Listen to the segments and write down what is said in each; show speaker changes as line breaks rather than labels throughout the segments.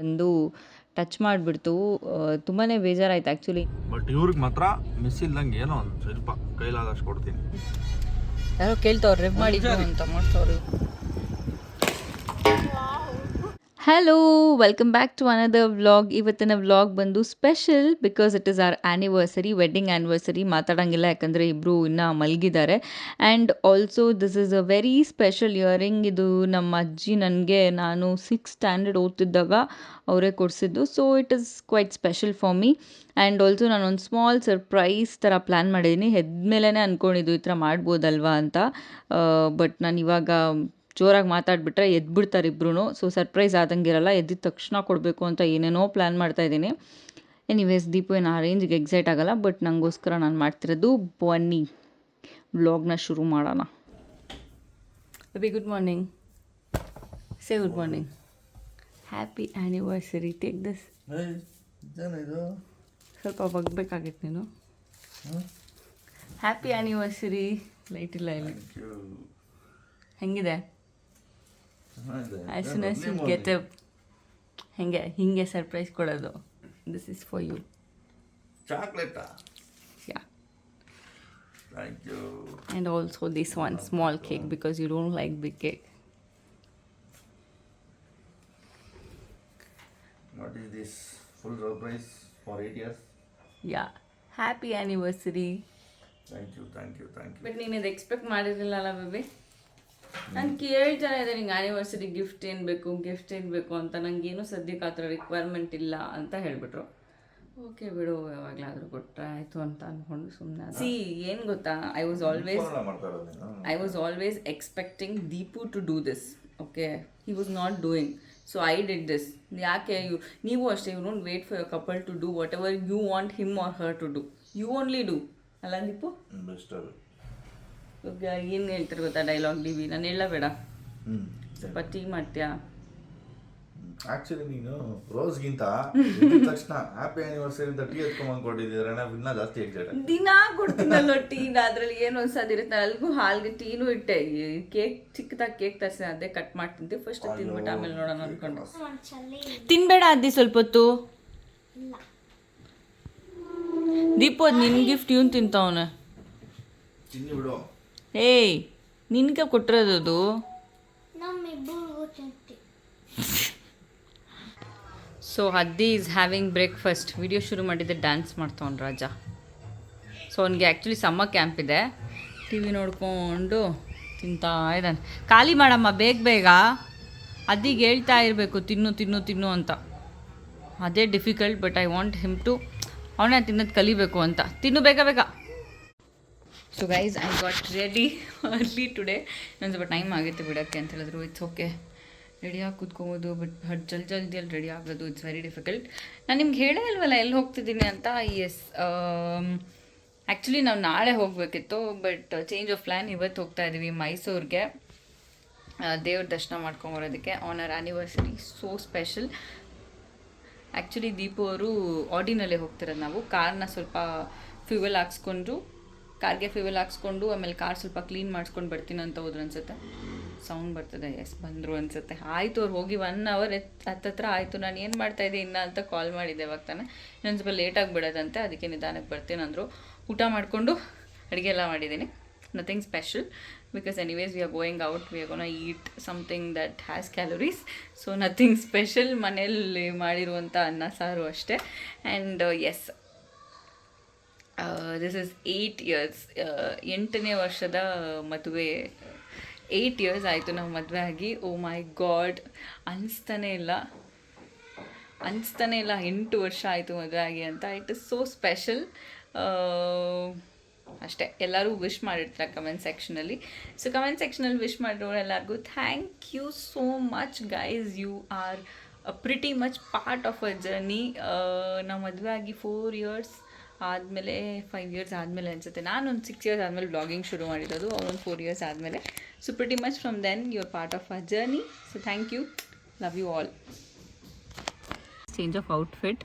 ಬಂದು ಟಚ್ ಮಾಡಿಬಿಡ್ತು. ತುಂಬಾ ಬೇಜಾರಾಯ್ತು ಆ್ಯಕ್ಚುಲಿ
ಬಟ್ ಇವ್ರಿಗೆ ಮಾತ್ರ ಮಿಸ್ ಇಲ್ದಂಗೆ ಏನೋ ಒಂದು ಸ್ವಲ್ಪ ಕೈಲಾದಷ್ಟು ಕೊಡ್ತೀನಿ.
ಯಾರೋ ಕೇಳ್ತಾವ್ರೆ ರೆವ್ ಮಾಡಿದ್ದು ಅಂತ ಮಾಡ್ತವ್ರು. Hello welcome back to another vlog ಇವತ್ತಿನ ವ್ಲಾಗ್ ಬಂದು special because it is our anniversary wedding anniversary ಮಾತಾಡೋಂಗಿಲ್ಲ, ಯಾಕಂದರೆ ಇಬ್ಬರು ಇನ್ನೂ ಮಲಗಿದ್ದಾರೆ. And also this is a very special earring ಇದು ನಮ್ಮ ಅಜ್ಜಿ ನನಗೆ ನಾನು ಸಿಕ್ಸ್ ಸ್ಟ್ಯಾಂಡರ್ಡ್ ಓದ್ತಿದ್ದಾಗ ಅವರೇ ಕೊಡಿಸಿದ್ದು. So it is quite special for me and also ನಾನು ಒಂದು ಸ್ಮಾಲ್ ಸರ್ಪ್ರೈಸ್ ಥರ ಪ್ಲ್ಯಾನ್ ಮಾಡಿದ್ದೀನಿ ಹೆದ್ಮೇಲೆ ಅಂದ್ಕೊಂಡಿದ್ದು ಈ ಥರ ಮಾಡ್ಬೋದಲ್ವಾ ಅಂತ. ಬಟ್ ನಾನು ಇವಾಗ ಜೋರಾಗಿ ಮಾತಾಡಿಬಿಟ್ರೆ ಎದ್ಬಿಡ್ತಾರೆ ಇಬ್ಬರೂ ಸೊ ಸರ್ಪ್ರೈಸ್ ಆದಂಗಿರಲ್ಲ ಎದ್ದಿದ ತಕ್ಷಣ ಕೊಡಬೇಕು ಅಂತ ಏನೇನೋ ಪ್ಲ್ಯಾನ್ ಮಾಡ್ತಾಯಿದ್ದೀನಿ ಎನಿವೇಸ್ ದೀಪು ಏನು ಆ ರೇಂಜ್ಗೆ ಎಕ್ಸೈಟ್ ಆಗಲ್ಲ ಬಟ್ ನನಗೋಸ್ಕರ ನಾನು ಮಾಡ್ತಿರೋದು ಬನ್ನಿ. ವ್ಲಾಗ್ನ ಶುರು ಮಾಡೋಣ. Very good morning say good morning happy anniversary take this
ಇದು?
ಸ್ವಲ್ಪ ಬಗ್ಬೇಕಾಗಿತ್ತು ನೀನು. ಹ್ಯಾಪಿ ಆ್ಯನಿವರ್ಸರಿ ಲೈಟ್ ಇಲ್ಲ ಇಲ್ಲಿ. ಹೆಂಗಿದೆ? As soon as you get up ಹೆಂಗೆ ಹಿಂಗೆ ಸರ್ಪ್ರೈಸ್ ಕೊಡೋದು. This is for you
ಚಾಕ್ಲೇಟಾ?
Yeah
thank you
and also this one small cake because you don't like big cake
what is this full surprise for eight years
yeah happy anniversary
thank you thank you thank you
but ನೀನು ಇದು expect ಮಾಡಿರಲಿಲ್ಲಲ್ಲ baby ನಾನು ಕೇಳ್ತಾನೆ ಇದ್ದೆ ನಿಂಗೆ anniversary gift ಏನು ಬೇಕು gift ಏನು ಬೇಕು ಅಂತ. ನನಗೇನು ಸದ್ಯಕ್ಕೆ ಆ ಥರ ರಿಕ್ವೈರ್ಮೆಂಟ್ ಇಲ್ಲ ಅಂತ ಹೇಳಿಬಿಟ್ರು. ಓಕೆ ಬಿಡು ಯಾವಾಗಲಾದರೂ ಕೊಟ್ಟರೆ ಆಯಿತು ಅಂತ ಅಂದ್ಕೊಂಡು ಸುಮ್ಮನೆ ಸಿ ಏನು ಗೊತ್ತಾ? I was always I was always expecting Deepu to do this okay he was not doing so I did this. ಯಾಕೆ? ಯು ನೀವು ಅಷ್ಟೇ you don't wait for your couple to do whatever you want him or her to do you only do ಅಲ್ಲ Deepu?
Best ಅದು.
ಇವಾಗ ಏನು ಹೇಳ್ತಾರೆ ಗೊತ್ತಾ dialogue D V ನಾನು ಹೇಳಬೇಡ. ಸ್ವಲ್ಪ ಟೀ ಮಾಡ್ತೀಯಾ?
ಆ್ಯಕ್ಚುಲಿ ನೀನು ರೋಸ್ಗಿಂತ ತಕ್ಷಣ ಹ್ಯಾಪಿ ಆ್ಯನಿವರ್ಸರಿ ಅಂತ ಟೀ ಎತ್ಕೊಂಬಂದು ಕೊಟ್ಟಿದ್ದೀರ ಇನ್ನ ಜಾಸ್ತಿ ಎಕ್ಸೈಟ್
ದಿನ ಕೊಡ್ತೀನಲ್ಲ ಟೀ ಅದ್ರಲ್ಲಿ ಏನು ಅನ್ಸೋದಿರುತ್ತೆ ಅಲ್ಗೂ ಹಾಲ್ಗೆ ಟೀನು ಇಟ್ಟೆ. ಕೇಕ್ ಚಿಕ್ಕದಾಗಿ ಕೇಕ್ ತರಿಸಿ ಅದೇ ಕಟ್ ಮಾಡ್ತಿದ್ದೆ. ಫಸ್ಟ್ ತಿನ್ಬಿಟ್ಟು ಆಮೇಲೆ ನೋಡೋಣ ಅನ್ಕೊಂಡು. ತಿನ್ಬೇಡ ಅದ್ದಿ ಸ್ವಲ್ಪ ಹೊತ್ತು ದೀಪು ಅದು ನಿನ್ ಗಿಫ್ಟ್ ಇವನ್ ತಿಂತಾವನೆ.
ಚಿನ್ನಿ ಬಿಡು.
ಏಯ್ ನಿನ್ಗೆ ಕೊಟ್ಟಿರೋದು ಸೊ ಹದ್ದಿ ಈಸ್ ಹ್ಯಾವಿಂಗ್ ಬ್ರೇಕ್ಫಾಸ್ಟ್ ವಿಡಿಯೋ ಶುರು ಮಾಡಿದ್ದೆ ಡ್ಯಾನ್ಸ್ ಮಾಡ್ತಾವನ್ ರಾಜ. ಸೊ ಅವನಿಗೆ ಆ್ಯಕ್ಚುಲಿ ಸಮ್ಮ ಕ್ಯಾಂಪ್ ಇದೆ. ಟಿ ವಿ ನೋಡ್ಕೊಂಡು ತಿಂತಾ ಇದ್ದಾನೆ. ಖಾಲಿ ಮಾಡಮ್ಮ ಬೇಗ ಬೇಗ. ಅದಿಗೆ ಹೇಳ್ತಾ ಇರಬೇಕು ತಿನ್ನು ತಿನ್ನು ತಿನ್ನು ಅಂತ. ಅದೇ difficult but I want him to ಅವನೇ ತಿನ್ನೋದು ಕಲಿಬೇಕು ಅಂತ. ತಿನ್ನು ಬೇಗ ಬೇಗ. So guys I got ready early today ನಾನು ಸ್ವಲ್ಪ ಟೈಮ್ ಆಗಿತ್ತು ಬಿಡೋಕ್ಕೆ ಅಂತ ಹೇಳಿದ್ರು. ಇಟ್ಸ್ ಓಕೆ ರೆಡಿಯಾಗಿ ಕೂತ್ಕೋಬೋದು ಬಟ್ ಬಟ್ ಜಲ್ ಜಲ್ದಿಯಲ್ಲಿ ರೆಡಿ ಆಗೋದು ಇಟ್ಸ್ ವೆರಿ ಡಿಫಿಕಲ್ಟ್ ನಾನು ನಿಮ್ಗೆ ಹೇಳೇ ಇಲ್ವಲ್ಲ ಎಲ್ಲಿ ಹೋಗ್ತಿದ್ದೀನಿ ಅಂತ? ಎಸ್ ಆ್ಯಕ್ಚುಲಿ ನಾವು ನಾಳೆ ಹೋಗಬೇಕಿತ್ತು ಬಟ್ ಚೇಂಜ್ ಆಫ್ ಪ್ಲ್ಯಾನ್ ಇವತ್ತು ಹೋಗ್ತಾ ಇದ್ದೀವಿ ಮೈಸೂರಿಗೆ. ದೇವ್ರ ದರ್ಶನ ಮಾಡ್ಕೊಂಬರೋದಕ್ಕೆ on our anniversary so special actually Deepu ಅವರು ಆಡಿನಲ್ಲೇ ಹೋಗ್ತಿರೋದು ನಾವು. ಕಾರನ್ನ ಸ್ವಲ್ಪ ಫ್ಯೂವೆಲ್ ಹಾಕ್ಸ್ಕೊಂಡು ಕಾರ್ಗೆ ಫ್ಯೂವೆಲ್ ಹಾಕ್ಸ್ಕೊಂಡು, ಆಮೇಲೆ ಕಾರ್ ಸ್ವಲ್ಪ ಕ್ಲೀನ್ ಮಾಡಿಸ್ಕೊಂಡು ಬರ್ತೀನಿ ಅಂತ ಹೋದ್ರು ಅನ್ಸುತ್ತೆ. ಸೌಂಡ್ ಬರ್ತದೆ, ಎಸ್ ಬಂದರು ಅನ್ಸುತ್ತೆ. ಆಯಿತು ಅವ್ರು ಹೋಗಿ ಒನ್ ಅವರ್ ಹತ್ತತ್ರ ಆಯಿತು, ನಾನು ಏನು ಮಾಡ್ತಾಯಿದ್ದೆ ಇನ್ನ ಅಂತ ಕಾಲ್ ಮಾಡಿದ್ದೆ ಇವಾಗ ತಾನೆ. ಇನ್ನೊಂದು ಸ್ವಲ್ಪ ಲೇಟಾಗಿ ಬಿಡೋದಂತೆ, ಅದಕ್ಕೆ ನಿಧಾನಕ್ಕೆ ಬರ್ತೀನಿ ಅಂದರು. ಊಟ ಮಾಡಿಕೊಂಡು ಅಡುಗೆ ಎಲ್ಲ ಮಾಡಿದ್ದೀನಿ. Nothing special because anyways we are going out we are gonna eat something that has calories so nothing special ಮನೆಯಲ್ಲಿ ಮಾಡಿರುವಂಥ ಅನ್ನ, ಸಾರು ಅಷ್ಟೇ. And yes this is eight years ಎಂಟನೇ ವರ್ಷದ ಮದುವೆ. ಏಯ್ಟ್ ಇಯರ್ಸ್ ಆಯಿತು ನಾವು ಮದುವೆ ಆಗಿ. ಓ ಮೈ ಗಾಡ್ ಅನಿಸ್ತಾನೆ ಇಲ್ಲ. ಅನಿಸ್ತಾನೆ ಇಲ್ಲ. ಎಂಟು ವರ್ಷ ಆಯಿತು ಮದುವೆ ಆಗಿ ಅಂತ. ಇಟ್ ಇಸ್ ಸೋ ಸ್ಪೆಷಲ್ ಅಷ್ಟೇ. ಎಲ್ಲರೂ ವಿಶ್ ಮಾಡಿರ್ತಾರೆ ಕಮೆಂಟ್ ಸೆಕ್ಷನಲ್ಲಿ ಸೊ ಕಮೆಂಟ್ ಸೆಕ್ಷನಲ್ಲಿ ವಿಶ್ ಮಾಡಿರೋರು ಎಲ್ಲರಿಗೂ thank you so much guys you are pretty much part of a journey ನಾವು ಮದುವೆ ಆಗಿ ಫೋರ್ ಇಯರ್ಸ್ ಆದಮೇಲೆ ಫೈವ್ ಇಯರ್ಸ್ ಆದಮೇಲೆ ಅನಿಸುತ್ತೆ. ನಾನು ಒಂದು ಸಿಕ್ಸ್ ಇಯರ್ಸ್ ಆದಮೇಲೆ ಬ್ಲಾಗಿಂಗ್ ಶುರು ಮಾಡಿರೋದು. ಅವ್ರೊಂದು ಫೋರ್ ಇಯರ್ಸ್ ಆದಮೇಲೆ. So pretty much from then your part of a journey so thank you love you all change of outfit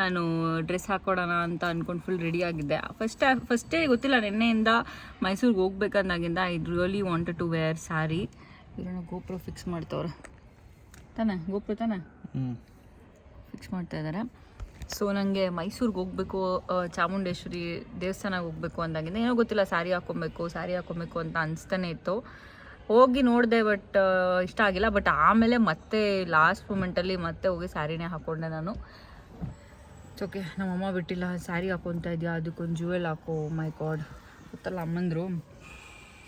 ನಾನು ಡ್ರೆಸ್ ಹಾಕೊಡೋಣ ಅಂತ ಅಂದ್ಕೊಂಡು ಫುಲ್ ರೆಡಿ ಆಗಿದ್ದೆ. ಫಸ್ಟ್ ಫಸ್ಟೇ ಗೊತ್ತಿಲ್ಲ. ನಿನ್ನೆಯಿಂದ ಮೈಸೂರಿಗೆ ಹೋಗ್ಬೇಕಂದಾಗಿಂದ I really wanted to wear sari ಇರೋಣ ಗೋಪ್ರೋ ಫಿಕ್ಸ್ ಮಾಡ್ತವ್ರೆ. ತಾನೆ? ಗೋಪ್ರೋ ತಾನೆ?
ಹ್ಞೂ
ಫಿಕ್ಸ್ ಮಾಡ್ತಾ ಇದ್ದಾರೆ ಸೊ ನನಗೆ ಮೈಸೂರಿಗೆ ಹೋಗಬೇಕು ಚಾಮುಂಡೇಶ್ವರಿ ದೇವಸ್ಥಾನಕ್ಕೆ ಹೋಗಬೇಕು ಅಂದಾಗಿಂದ, ಏನೋ ಗೊತ್ತಿಲ್ಲ ಸ್ಯಾರಿ ಹಾಕೊಬೇಕು ಸ್ಯಾರಿ ಹಾಕೊಬೇಕು ಅಂತ ಅನಿಸ್ತಾನೆ ಇತ್ತು. ಹೋಗಿ ನೋಡಿದೆ, ಬಟ್ ಇಷ್ಟ ಆಗಿಲ್ಲ. ಬಟ್ ಆಮೇಲೆ ಮತ್ತೆ ಲಾಸ್ಟ್ ಮೂಮೆಂಟಲ್ಲಿ ಮತ್ತೆ ಹೋಗಿ ಸ್ಯಾರಿನೇ ಹಾಕ್ಕೊಂಡೆ ನಾನು. ಓಕೆ ನಮ್ಮಮ್ಮ ಬಿಟ್ಟಿಲ್ಲ ಸ್ಯಾರಿ ಹಾಕೊತಾ ಇದೆಯಾ, ಅದಕ್ಕೊಂದು ಜುವೆಲ್ ಹಾಕೋ ಮೈ ಗಾಡ್ ಗೊತ್ತಲ್ಲ, ಅಮ್ಮಂದರು.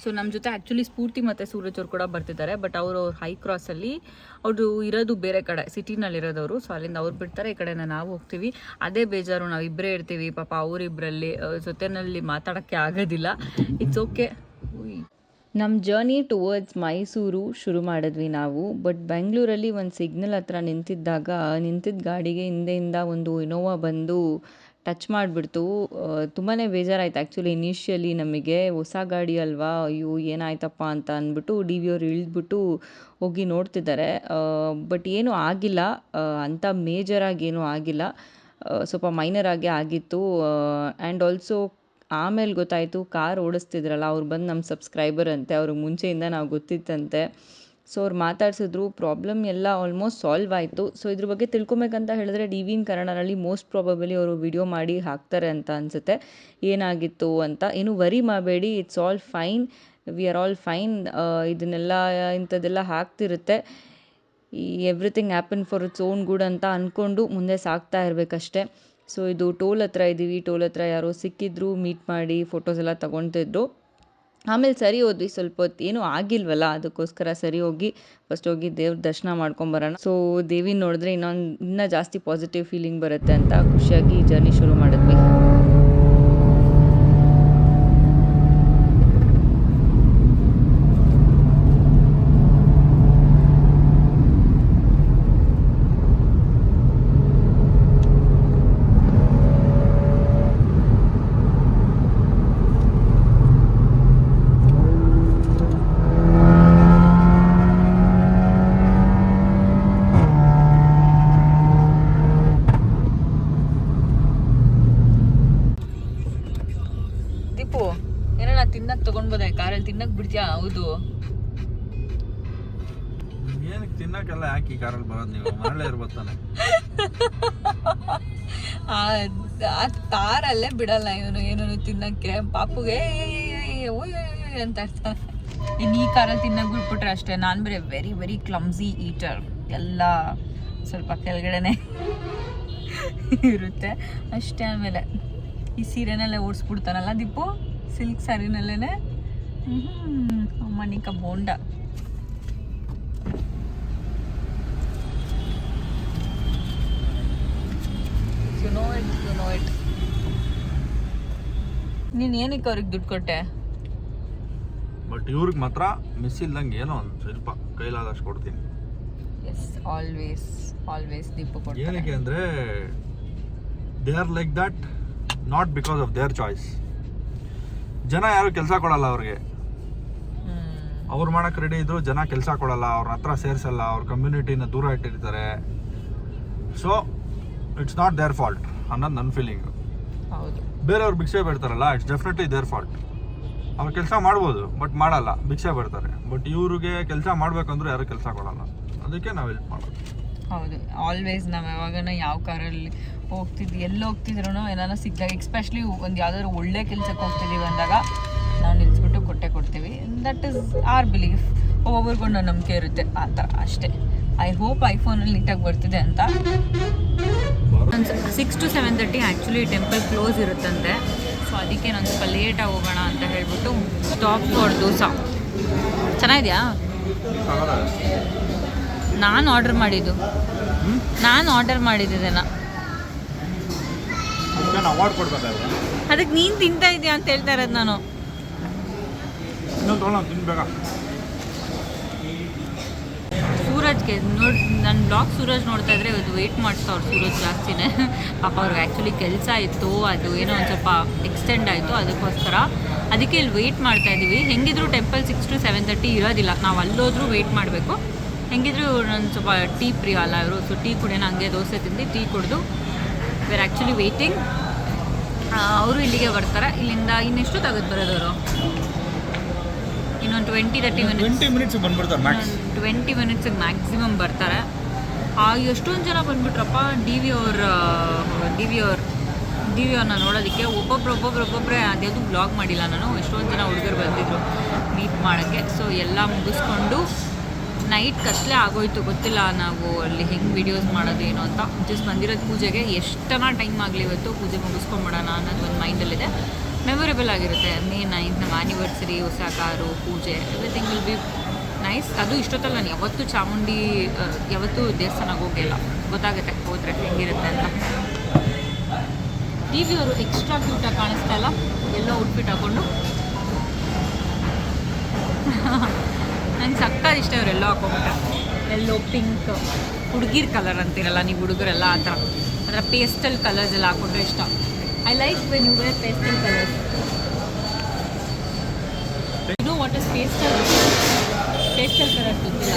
ಸೊ ನಮ್ಮ ಜೊತೆ ಆ್ಯಕ್ಚುಲಿ ಸ್ಫೂರ್ತಿ ಮತ್ತು ಸೂರಜ್ ಅವರು ಕೂಡ ಬರ್ತಿದ್ದಾರೆ ಬಟ್ ಅವರು ಹೈ ಕ್ರಾಸಲ್ಲಿ ಅವರು ಇರೋದು ಬೇರೆ ಕಡೆ ಸಿಟಿನಲ್ಲಿ ಇರೋದವರು ಸೊ ಅಲ್ಲಿಂದ ಅವ್ರು ಬಿಡ್ತಾರೆ, ಈ ಕಡೆಯಿಂದ ನಾವು ಹೋಗ್ತೀವಿ. ಅದೇ ಬೇಜಾರು, ನಾವು ಇಬ್ಬರೇ ಇರ್ತೀವಿ, ಪಾಪ ಅವರಿಬ್ಬರಲ್ಲಿ ಜೊತೆನಲ್ಲಿ ಮಾತಾಡೋಕ್ಕೆ ಆಗೋದಿಲ್ಲ. ಇಟ್ಸ್ ಓಕೆ ನಮ್ಮ ಜರ್ನಿ ಟುವರ್ಡ್ಸ್ ಮೈಸೂರು ಶುರು ಮಾಡಿದ್ವಿ ನಾವು ಬಟ್ ಬೆಂಗಳೂರಲ್ಲಿ ಒಂದು ಸಿಗ್ನಲ್ ಹತ್ರ ನಿಂತಿದ್ದಾಗ, ನಿಂತಿದ್ದ ಗಾಡಿಗೆ ಹಿಂದೆಯಿಂದ ಒಂದು ಇನೋವಾ ಬಂದು ಟಚ್ ಮಾಡಿಬಿಡ್ತು. ತುಂಬಾ ಬೇಜಾರಾಯ್ತು. ಆ್ಯಕ್ಚುಲಿ ಇನಿಷಿಯಲಿ ನಮಗೆ, ಹೊಸ ಗಾಡಿ ಅಲ್ವಾ? ಅಯ್ಯೋ, ಏನಾಯ್ತಪ್ಪ? ಅಂತ ಅಂದ್ಬಿಟ್ಟು ಡಿ ವಿ ಅವ್ರು ಇಳಿದ್ಬಿಟ್ಟು ಹೋಗಿ ನೋಡ್ತಿದ್ದಾರೆ. ಬಟ್ ಏನೂ ಆಗಿಲ್ಲ. ಅಂಥ ಮೇಜರಾಗಿ ಏನೂ ಆಗಿಲ್ಲ. ಸ್ವಲ್ಪ ಮೈನರ್ ಆಗೇ ಆಗಿತ್ತು. ಆ್ಯಂಡ್ ಆಲ್ಸೋ ಆಮೇಲೆ ಗೊತ್ತಾಯಿತು, ಕಾರ್ ಓಡಿಸ್ತಿದ್ರಲ್ಲ, ಅವ್ರು ಬಂದು ನಮ್ಮ ಸಬ್ಸ್ಕ್ರೈಬರ್ ಅಂತೆ. ಅವ್ರಿಗೆ ಮುಂಚೆಯಿಂದ ನಾವು ಗೊತ್ತಿತ್ತಂತೆ. ಸೊ ಅವ್ರು ಮಾತಾಡಿಸಿದ್ರು ಪ್ರಾಬ್ಲಮ್ ಎಲ್ಲ ಆಲ್ಮೋಸ್ಟ್ ಸಾಲ್ವ್ ಆಯಿತು. ಸೊ ಇದ್ರ ಬಗ್ಗೆ ತಿಳ್ಕೊಬೇಕಂತ ಹೇಳಿದ್ರೆ ಡಿ ವಿನ್ ಕನ್ನಡನಲ್ಲಿ ಮೋಸ್ಟ್ ಪ್ರಾಬಬಲಿ ಅವರು ವಿಡಿಯೋ ಮಾಡಿ ಹಾಕ್ತಾರೆ ಅಂತ ಅನಿಸುತ್ತೆ. ಏನಾಗಿತ್ತು ಅಂತ ಏನು ವರಿ ಮಾಡಬೇಡಿ it's all fine we are all fine ಇದನ್ನೆಲ್ಲ, ಇಂಥದ್ದೆಲ್ಲ ಹಾಕ್ತಿರುತ್ತೆ. ಈ everything happen for its own good ಅಂತ ಅಂದ್ಕೊಂಡು ಮುಂದೆ ಸಾಕ್ತಾ ಇರಬೇಕಷ್ಟೆ. ಸೊ ಇದು ಟೋಲ್ ಹತ್ರ ಇದ್ದೀವಿ ಟೋಲ್ ಹತ್ರ ಯಾರೋ ಸಿಕ್ಕಿದ್ರು ಮೀಟ್ ಮಾಡಿ ಫೋಟೋಸ್ ಎಲ್ಲ ತಗೊತಿದ್ರು. ಆಮೇಲೆ ಸರಿ ಹೋದ್ವಿ ಸ್ವಲ್ಪ ಹೊತ್ತು. ಏನೂ ಆಗಿಲ್ವಲ್ಲ, ಅದಕ್ಕೋಸ್ಕರ ಸರಿ ಹೋಗಿ ಫಸ್ಟ್ ಹೋಗಿ ದೇವ್ರ ದರ್ಶನ ಮಾಡ್ಕೊಂಬರೋಣ ಸೊ ದೇವಿ ನೋಡಿದ್ರೆ ಇನ್ನೊಂದು, ಇನ್ನೂ ಜಾಸ್ತಿ ಪಾಸಿಟಿವ್ ಫೀಲಿಂಗ್ ಬರುತ್ತೆ ಅಂತ ಖುಷಿಯಾಗಿ ಜರ್ನಿ ಶುರು ಮಾಡಿದ್ವಿ ದೀಪು ಏನಾರ ತಿನ್ನಕ್ ತಗೊಂಡ್ಬೋದೆ ಕಾರಲ್ಲಿ ತಿನ್ನಕ್ ಬಿಡ್ತೀಯಾ ಹೌದು
ಏನಕ್ಕೆ ಈ ಕಾರಲ್ಲಿ ಬರೋದು ನೀವು. ಮನೇಲೆ ಇರ್ಬೋದು ತಾನೆ.
ಆ ಕಾರಲ್ಲೇ ಬಿಡಲ್ಲ ಇವನು, ಏನೋ ತಿನ್ನಕ್ಕೆ. ಪಾಪುಗೆ ಓಯ್ ಅಂತ ಇರ್ತಾನೆ ಇನ್ನು ಈ ಕಾರಲ್ಲಿ ತಿನ್ನಕ್ ಬಿಟ್ಬಿಟ್ರೆ ಅಷ್ಟೇ. ನಾನು ಬರೀ ವೆರಿ ವೆರಿ ಕ್ಲಮ್ಸಿ ಈಟರ್ ಎಲ್ಲ ಸ್ವಲ್ಪ ಕೆಳಗಡೆನೆ ಇರುತ್ತೆ. ಅಷ್ಟೇ ಆಮೇಲೆ. ಈ ಸೀರೆನಲ್ಲೇ ಓಡಿಸ್ಬಿಡ್ತಾನಲ್ಲ ದಿಪ್ಪು ಸಿಲ್ಕ್ ಸ್ಯಾರಿನಲ್ಲೇ ಹ್ಞೂ ಅಮ್ಮನಿಕ bonda. You know it you know it ನೀನು ಏನಕ್ಕೆ ಅವ್ರಿಗೆ ದುಡ್ಡು ಕೊಟ್ಟೆ?
ಬಟ್ ಇವ್ರಿಗೆ ಮಾತ್ರ ಮಿಸ್ ಇಲ್ದಂಗೆ ಏನೋ ಒಂದು ಸ್ವಲ್ಪ ಕೈಲಾದಷ್ಟು ಕೊಡ್ತೀನಿ.
ಎಸ್ ಆಲ್ವೇಸ್ ಆಲ್ವೇಸ್ ದೀಪ ಕೊಡ್ತಾರೆ
ಏನಕ್ಕೆ ಅಂದರೆ they are like that not because of their choice ಜನ ಯಾರು ಕೆಲಸ ಕೊಡಲ್ಲ ಅವ್ರಿಗೆ. ಅವ್ರು ಮಾಡಕ್ಕೆ ರೆಡಿ ಇದ್ರು ಜನ ಕೆಲಸ ಕೊಡಲ್ಲ ಅವ್ರ ಹತ್ರ ಸೇರಿಸಲ್ಲ ಅವ್ರ ಕಮ್ಯುನಿಟಿನ ದೂರ ಇಟ್ಟಿರ್ತಾರೆ. So it's not their fault ಅನ್ನೋದು ನನ್ನ ಫೀಲಿಂಗ್
ಹೌದು.
ಬೇರೆಯವ್ರು ಭಿಕ್ಷೆ ಬಿಡ್ತಾರಲ್ಲ ಇಟ್ಸ್ ಡೆಫಿನೆಟ್ಲಿ ದೇರ್ ಫಾಲ್ಟ್ ಅವ್ರು ಕೆಲಸ ಮಾಡ್ಬೋದು ಬಟ್ ಮಾಡಲ್ಲ ಭಿಕ್ಷೆ ಬೇಡ್ತಾರೆ. ಬಟ್ ಇವ್ರಿಗೆ ಕೆಲಸ ಮಾಡ್ಬೇಕಂದ್ರೆ ಯಾರು ಕೆಲಸ ಕೊಡಲ್ಲ. ಅದಕ್ಕೆ ನಾವು ಹೆಲ್ಪ್ ಮಾಡೋದು.
ಹೌದು. ಆಲ್ವೇಸ್ ನಾವು ಯಾವಾಗನ ಯಾವ ಕಾರಲ್ಲಿ ಹೋಗ್ತಿದ್ವಿ ಎಲ್ಲಿ ಹೋಗ್ತಿದ್ರು ಏನಾರ ಸಿಕ್ಕಿದಾಗ ಎಕ್ಸ್ಪೆಷಲಿ ಒಂದು ಯಾವ್ದಾದ್ರು ಒಳ್ಳೆ ಕೆಲಸಕ್ಕೆ ಹೋಗ್ತಿದೀವಿ ಅಂದಾಗ ನಾವು ನಿಲ್ಲಿಸ್ಬಿಟ್ಟು ಕೊಟ್ಟೆ ಕೊಡ್ತೀವಿ. ದಟ್ ಇಸ್ ಆರ್ ಬಿಲೀಫ್ ಒಬ್ಬೊಬ್ರಿಗೊಂದು ನಂಬಿಕೆ ಇರುತ್ತೆ ಆ ಥರ ಅಷ್ಟೇ. ಐ ಹೋಪ್ ಐಫೋನಲ್ಲಿ ನೀಟಾಗಿ ಬರ್ತಿದೆ ಅಂತ. Six to seven thirty actually temple close ಇರುತ್ತಂತೆ. ಸೊ ಅದಕ್ಕೆ ನಾನು ಸ್ವಲ್ಪ ಲೇಟಾಗಿ ಹೋಗೋಣ ಅಂತ ಹೇಳ್ಬಿಟ್ಟು ಸ್ಟಾಪ್ ಫಾರ್ ದೋಸಾ. ಚೆನ್ನಾಗಿದೆಯಾ? ನಾನು ಆರ್ಡರ್ ಮಾಡಿದ್ದು. ನಾನು ಆರ್ಡರ್
ಕೊಡ್ಬೇಕಾದ್ರೆ
ಅದಕ್ಕೆ ನೀನು ತಿಂತಾ ಇದೆಯಾ ಅಂತ ಹೇಳ್ತಾ ಇರೋದು ನಾನು
ತಿನ್ಬೇಕಾ?
ಸೂರಜ್ಗೆ ನೋಡಿ ನನ್ನ ಬ್ಲಾಗ್ ಸೂರಜ್ ನೋಡ್ತಾ ಇದ್ರೆ ಇವತ್ತು ವೆಯ್ಟ್ ಮಾಡಿಸ್ತಾವ್ರು ಸೂರಜ್ ಜಾಸ್ತಿನೇ. ಪಾಪ ಅವ್ರಿಗೆ ಆ್ಯಕ್ಚುಲಿ ಕೆಲಸ ಇತ್ತು, ಅದು ಏನೋ ಒಂದು ಸ್ವಲ್ಪ ಎಕ್ಸ್ಟೆಂಡ್ ಆಯಿತು, ಅದಕ್ಕೋಸ್ಕರ. ಅದಕ್ಕೆ ಇಲ್ಲಿ ವೆಯ್ಟ್ ಮಾಡ್ತಾ ಇದ್ದೀವಿ. ಹೆಂಗಿದ್ರು temple six to seven thirty ಇರೋದಿಲ್ಲ. ನಾವು ಅಲ್ಲೋದ್ರೂ ವೆಯ್ಟ್ ಮಾಡಬೇಕು. ಹೆಂಗಿದ್ರು ನನ್ನ ಸ್ವಲ್ಪ ಟೀ ಪ್ರಿಯ ಅಲ್ಲ ಇವರು ಸೊ ಟೀ ಕುಡಿಯೋಣ ಹಂಗೆ ದೋಸೆ ತಿಂದು ಟೀ ಕುಡಿದು ಆರ್ ಆ್ಯಕ್ಚುಲಿ ವೆಯ್ಟಿಂಗ್ ಅವರು ಇಲ್ಲಿಗೆ ಬರ್ತಾರೆ. ಇಲ್ಲಿಂದ ಇನ್ನೆಷ್ಟು ತೆಗೆದು ಬರೋದವರು ಇನ್ನೊಂದು twenty thirty minutes
twenty minutes ಬಂದ್ಬಿಡ್ತಾರೆ ಮ್ಯಾಕ್ಸ್
ಟ್ವೆಂಟಿ ಮಿನಿಟ್ಸಿಗೆ ಮ್ಯಾಕ್ಸಿಮಮ್ ಬರ್ತಾರೆ. ಆ ಎಷ್ಟೊಂದು ಜನ ಬಂದ್ಬಿಟ್ರಪ್ಪ ಡಿ ವಿ ಅವ್ರ ಡಿ ವಿ ಅವ್ರ ಡಿ ವಿ ಅವ್ರನ್ನ ನೋಡೋದಕ್ಕೆ ಒಬ್ಬೊಬ್ರು ಒಬ್ಬೊಬ್ರು ಒಬ್ಬೊಬ್ಬರೇ ಅದ್ಯಾವುದು ಬ್ಲಾಗ್ ಮಾಡಿಲ್ಲ ನಾನು. ಎಷ್ಟೊಂದು ಜನ ಹುಡುಗರು ಬಂದಿದ್ರು ಮೀಟ್ ಮಾಡೋಕ್ಕೆ. ಸೊ ಎಲ್ಲ ಮುಗಿಸ್ಕೊಂಡು ನೈಟ್ ಕತ್ತಲೆ ಆಗೋಯ್ತು. ಗೊತ್ತಿಲ್ಲ ನಾವು ಅಲ್ಲಿ ಹೆಂಗೆ ವೀಡಿಯೋಸ್ ಮಾಡೋದು ಏನು ಅಂತ. ಜಸ್ಟ್ ಬಂದಿರೋದು ಪೂಜೆಗೆ ಎಷ್ಟನ ಟೈಮ್ ಆಗಲಿ ಇವತ್ತು? ಪೂಜೆ ಮುಗಿಸ್ಕೊಂಬಿಡೋಣ ಅನ್ನೋದು ಒಂದು ಮೈಂಡಲ್ಲಿದೆ ಮೆಮೊರೇಬಲ್ ಆಗಿರುತ್ತೆ. ಮೇ ನೈನ್ತ್ ನಮ್ಮ ಆ್ಯನಿವರ್ಸರಿ ಹೊಸ ಕಾರು ಪೂಜೆ ಎವ್ರಿಥಿಂಗ್ ವಿಲ್ ಬಿ ನೈಸ್ ಅದು ಇಷ್ಟೊತ್ತಲ್ಲ ನಾನು ಯಾವತ್ತೂ ಚಾಮುಂಡಿ ಯಾವತ್ತು ದೇವಸ್ಥಾನಕ್ಕೆ ಹೋಗಿಲ್ಲ ಗೊತ್ತಾಗುತ್ತೆ ಹೋದರೆ ಹೆಂಗಿರುತ್ತೆ ಅಂತ. ಟಿ ವಿಯವರು ಎಕ್ಸ್ಟ್ರಾ ಕ್ಯೂಟಾಗಿ ಕಾಣಿಸ್ತಾ ಇಲ್ಲ. ಎಲ್ಲ ಉಟ್ಬಿಟ್ಟು ಹಾಕೊಂಡು. ನಂಗೆ ಸಕ್ಕತ್ ಇಷ್ಟ ಇವರೆಲ್ಲ ಹಾಕೊಂಬಿಟ್ರೆ ಎಲ್ಲೋ ಪಿಂಕ್ ಹುಡುಗಿರ್ ಕಲರ್ ಅಂತಿರಲ್ಲ, ನೀವು ಹುಡುಗರೆಲ್ಲ ಆ ಥರ. ಅದರ ಪೇಸ್ಟಲ್ ಕಲರ್ಸ್ ಎಲ್ಲ ಹಾಕೊಂಡ್ರೆ ಇಷ್ಟ. I like when you wear pastel colours you know what is pastel pastel colours ಗೊತ್ತಿಲ್ಲ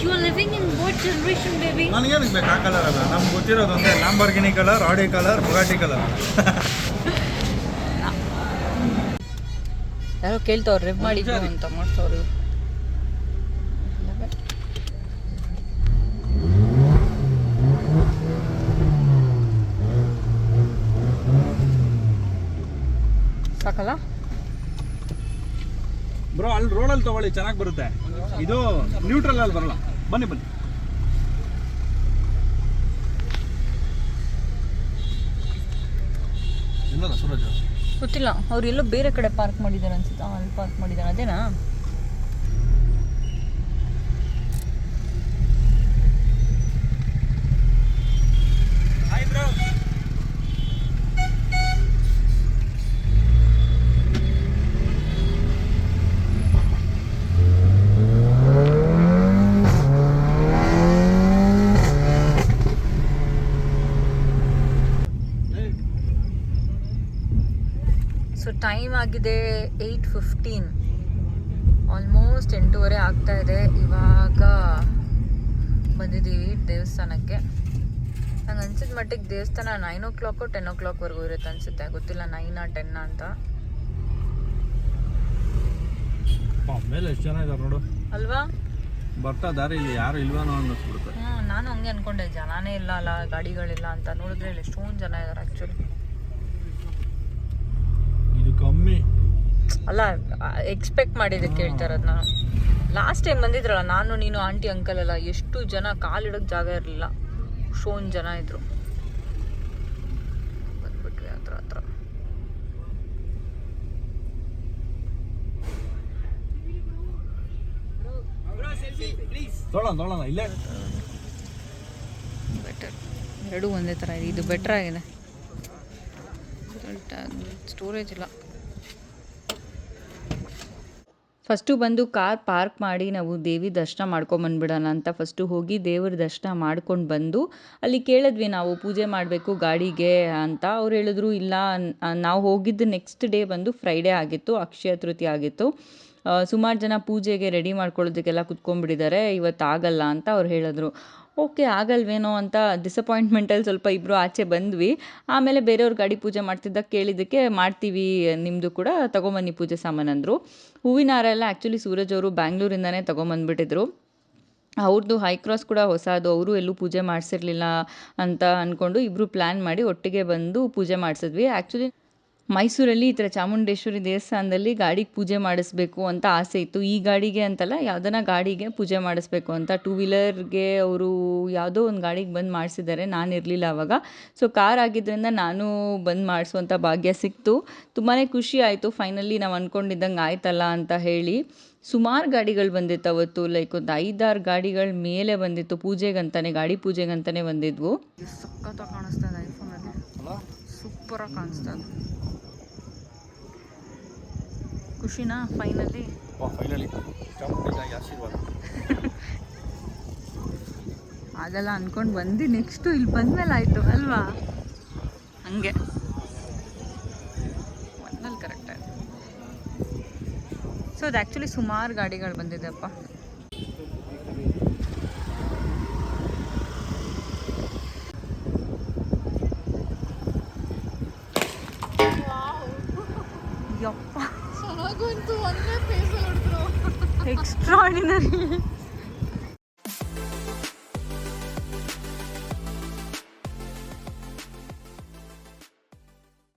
you are living in what generation baby
ನನಗೇನಕ್ಕೆ ಬೇಕು? ಆ ಕಲರ್ ಅಲ್ಲ. ನಮ್ಗೆ ಗೊತ್ತಿರೋದು ಒಂದೇ Lamborghini colour Audi colour Bugatti colour
ಯಾರೋ ಕೇಳ್ತಾವ್ರು ರೆವ್ ಮಾಡಿದ್ರು ಅಂತ ಮಾಡ್ತವ್ರು ಸಾಕಲ್ಲ
ಬ್ರೋ ಅಲ್ಲಿ ರೋಡಲ್ಲಿ ತಗೊಳ್ಳಿ ಚೆನ್ನಾಗಿ ಬರುತ್ತೆ. ಇದು ನ್ಯೂಟ್ರಲ್ ಅಲ್ಲಿ ಬರಲ್ಲ. ಬನ್ನಿ ಬನ್ನಿ.
ಗೊತ್ತಿಲ್ಲ. ಅವ್ರು ಎಲ್ಲೋ ಬೇರೆ ಕಡೆ ಪಾರ್ಕ್ ಮಾಡಿದ್ದಾರೆ ಅನ್ಸುತ್ತಾ. ಅಲ್ಲಿ ಪಾರ್ಕ್ ಮಾಡಿದ್ದಾರೆ. ಅದೇನಾ
ಹಾಯ್ ಬ್ರೋ
ಸೊ ಟೈಮ್ ಆಗಿದೆ ಏಯ್ಟ್ ಫಿಫ್ಟೀನ್ ಆಲ್ಮೋಸ್ಟ್ ಎಂಟೂವರೆ ಆಗ್ತಾ ಇದೆ. ಇವಾಗ ಬಂದಿದ್ದೀವಿ ದೇವಸ್ಥಾನಕ್ಕೆ. ನಂಗೆ ಅನ್ಸಿದ ಮಟ್ಟಿಗೆ ದೇವಸ್ಥಾನ ನೈನ್ ಓ ಕ್ಲಾಕು ಟೆನ್ ಓ ಕ್ಲಾಕ್ವರೆಗೂ ಇರುತ್ತೆ ಅನ್ಸುತ್ತೆ. ಗೊತ್ತಿಲ್ಲ ನೈನಾ ಟೆನ್ನಾ ಅಂತ.
ಎಷ್ಟು ಜನ ನೋಡು.
ಅಲ್ವಾ?
ಬರ್ತಾ ದಾರಿಲಿ ಯಾರು ಇಲ್ವೇನೋ ಅನ್ನಿಸ್ಬಿಡುತ್ತೆ
ಹ್ಞೂ ನಾನು ಹಂಗೆ ಅನ್ಕೊಂಡೆ. ಜನನೇ ಇಲ್ಲ ಅಲ್ಲ ಗಾಡಿಗಳಿಲ್ಲ ಅಂತ ನೋಡಿದ್ರೆ ಇಲ್ಲಿ ಎಷ್ಟೊಂದು ಜನ ಇದ್ದಾರೆ ಆ್ಯಕ್ಚುಲಿ
ಕಮ್ಮಿ.
ಅಲ್ಲ ಎಕ್ಸ್ಪೆಕ್ಟ್ ಮಾಡಿದ್ದೆ ಕೇಳ್ತಾ ಇರೋದು ನಾನು ಲಾಸ್ಟ್ ಟೈಮ್ ಬಂದಿದ್ರಲ್ಲ ನಾನು ನೀನು ಆಂಟಿ ಅಂಕಲ್ ಎಲ್ಲ ಎಷ್ಟು ಜನ ಕಾಲಿಡೋಕ್ಕೆ ಜಾಗ ಇರಲಿಲ್ಲ. ಶೋನ್ ಜನ ಇದ್ರು. ಬಂದ್ಬಿಟ್ವಿ ಹತ್ರ ಹತ್ರ. ಬೆಟರ್ ಎರಡೂ ಒಂದೇ ಥರ ಇದೆ. ಇದು ಬೆಟ್ರ್ ಆಗಿದೆ. ಸ್ಟೋರೇಜ್ ಇಲ್ಲ. ಫಸ್ಟು ಬಂದು ಕಾರ್ ಪಾರ್ಕ್ ಮಾಡಿ ನಾವು ದೇವಿ ದರ್ಶನ ಮಾಡ್ಕೊಂಬಂದ್ಬಿಡೋಣ ಅಂತ ಫಸ್ಟು ಹೋಗಿ ದೇವ್ರ ದರ್ಶನ ಮಾಡ್ಕೊಂಡು ಬಂದು ಅಲ್ಲಿ ಕೇಳಿದ್ವಿ ನಾವು ಪೂಜೆ ಮಾಡಬೇಕು ಗಾಡಿಗೆ ಅಂತ. ಅವ್ರು ಹೇಳಿದ್ರು, ಇಲ್ಲ ನಾವು ಹೋಗಿದ್ದು ನೆಕ್ಸ್ಟ್ ಡೇ ಬಂದು ಫ್ರೈಡೇ ಆಗಿತ್ತು, ಅಕ್ಷಯ ತೃತೀಯ ಆಗಿತ್ತು. ಸುಮಾರು ಜನ ಪೂಜೆಗೆ ರೆಡಿ ಮಾಡ್ಕೊಳ್ಳೋದಕ್ಕೆಲ್ಲ ಕುತ್ಕೊಂಡ್ಬಿಟ್ಟಿದ್ದಾರೆ ಇವತ್ತು ಆಗಲ್ಲ ಅಂತ ಅವ್ರು ಹೇಳಿದ್ರು. ಓಕೆ, ಆಗಲ್ವೇನೋ ಅಂತ ಡಿಸಪಾಯಿಂಟ್ಮೆಂಟಲ್ಲಿ ಸ್ವಲ್ಪ ಇಬ್ಬರು ಆಚೆ ಬಂದ್ವಿ. ಆಮೇಲೆ ಬೇರೆಯವ್ರ ಗಾಡಿ ಪೂಜೆ ಮಾಡ್ತಿದ್ದಾಗ ಕೇಳಿದ್ದಕ್ಕೆ ಮಾಡ್ತೀವಿ ನಿಮ್ಮದು ಕೂಡ ತೊಗೊಂಬನ್ನಿ ಪೂಜೆ ಸಾಮಾನು ಅಂದರು. ಹೂವಿನ ಹಾರ ಎಲ್ಲ ಆ್ಯಕ್ಚುಲಿ ಸೂರಜ್ ಅವರು ಬ್ಯಾಂಗ್ಳೂರಿಂದನೇ ತೊಗೊಂಬಂದ್ಬಿಟ್ಟಿದ್ರು. ಅವ್ರದ್ದು ಹೈ ಕ್ರಾಸ್ ಕೂಡ ಹೊಸದು, ಅವರು ಎಲ್ಲೂ ಪೂಜೆ ಮಾಡಿಸಿರ್ಲಿಲ್ಲ ಅಂತ ಅಂದ್ಕೊಂಡು ಇಬ್ಬರು ಪ್ಲ್ಯಾನ್ ಮಾಡಿ ಒಟ್ಟಿಗೆ ಬಂದು ಪೂಜೆ ಮಾಡಿಸಿದ್ವಿ. ಆ್ಯಕ್ಚುಲಿ ಮೈಸೂರಲ್ಲಿ ಈ ಥರ ಚಾಮುಂಡೇಶ್ವರಿ ದೇವಸ್ಥಾನದಲ್ಲಿ ಗಾಡಿಗೆ ಪೂಜೆ ಮಾಡಿಸ್ಬೇಕು ಅಂತ ಆಸೆ ಇತ್ತು. ಈ ಗಾಡಿಗೆ ಅಂತಲ್ಲ ಯಾವ್ದನ ಗಾಡಿಗೆ ಪೂಜೆ ಮಾಡಿಸ್ಬೇಕು ಅಂತ ಟೂ ವೀಲರ್ಗೆ ಅವರು ಯಾವುದೋ ಒಂದು ಗಾಡಿಗೆ ಬಂದು ಮಾಡಿಸಿದ್ದಾರೆ. ನಾನು ಇರಲಿಲ್ಲ ಆವಾಗ ಸೊ ಕಾರ್ ಆಗಿದ್ದರಿಂದ ನಾನು ಬಂದು ಮಾಡಿಸುವಂಥ ಭಾಗ್ಯ ಸಿಕ್ತು. ತುಂಬಾ ಖುಷಿ ಆಯಿತು. ಫೈನಲಿ ನಾವು ಅಂದ್ಕೊಂಡಿದ್ದಂಗೆ ಆಯ್ತಲ್ಲ ಅಂತ ಹೇಳಿ. ಸುಮಾರು ಗಾಡಿಗಳು ಬಂದಿತ್ತು ಅವತ್ತು. ಲೈಕ್ ಒಂದು ಐದಾರು ಗಾಡಿಗಳ ಮೇಲೆ ಬಂದಿತ್ತು. ಪೂಜೆಗಂತಾನೆ ಗಾಡಿ ಪೂಜೆಗಂತಾನೆ ಬಂದಿದ್ವು. ಸಖತ್ತಾಗಿ ಕಾಣಿಸ್ತಾ ಇದೆ. ಐಫೋನಲ್ಲಿ ಸೂಪರಾಗಿ ಕಾಣಿಸ್ತಾ ಇದೆ ಖುಷಿನಾ ಫೈನಲಿ
ಫೈನಲಿ ಚಾಮುಂಡಿ ಆಶೀರ್ವಾದ.
ಅದೆಲ್ಲ ಅನ್ಕೊಂಡು ಬಂದು ನೆಕ್ಸ್ಟು ಇಲ್ಲಿ ಬಂದ್ಮೇಲೆ ಆಯಿತು ಅಲ್ವಾ? ಹಂಗೆ. ಒಂದಲ್ಲಿ ಕರೆಕ್ಟ್ ಆಯ್ತು. ಸೊ ಅದು ಆ್ಯಕ್ಚುಲಿ ಸುಮಾರು ಗಾಡಿಗಳು ಬಂದಿದೆಪ್ಪ 終わりなに。